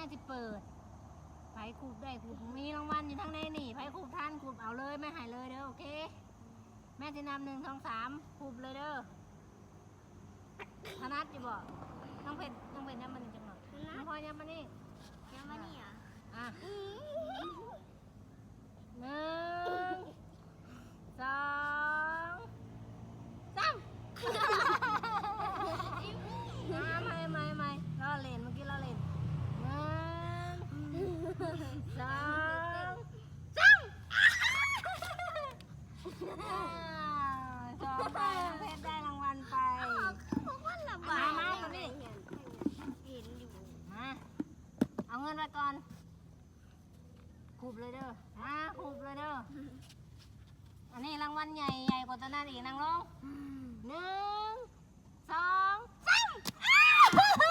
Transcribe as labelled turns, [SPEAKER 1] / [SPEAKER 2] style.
[SPEAKER 1] ม่จะเปิดไผขูดได้ขูดมีรางวัลอยู่ทั้งในนี่ไผขูดท่านขูดเอาเลยไม่หายเลยเด้อโอเค แม่จะนำหนึ่งสองสามขูดเลยเด้อธนัดอยู่บ่ต้องเผ็ดต้องเผ็ดน้ำมันจังหน่อยน้องพลอยน้ำมันนี่
[SPEAKER 2] ยังมานี่อะ
[SPEAKER 1] อะหนึ่งสองสามมาไม่ไม่ไม่ล้อเล่นเมื่อกี้ล้อเล่นหนึ่งสองสามอ่าสองไปน้องเพชรได้รางวัลไป
[SPEAKER 2] มันระ
[SPEAKER 1] มา
[SPEAKER 2] บาย
[SPEAKER 1] มามานี่
[SPEAKER 2] เห็นอยู่
[SPEAKER 1] มา เงินไปก่อนขูบเลยเด้อมาขูบเลยเด้อ อันนี้รางวัลใหญ่ใหญ่กว่าตอนนั้นอีกนางลงหนึ่งสองสาม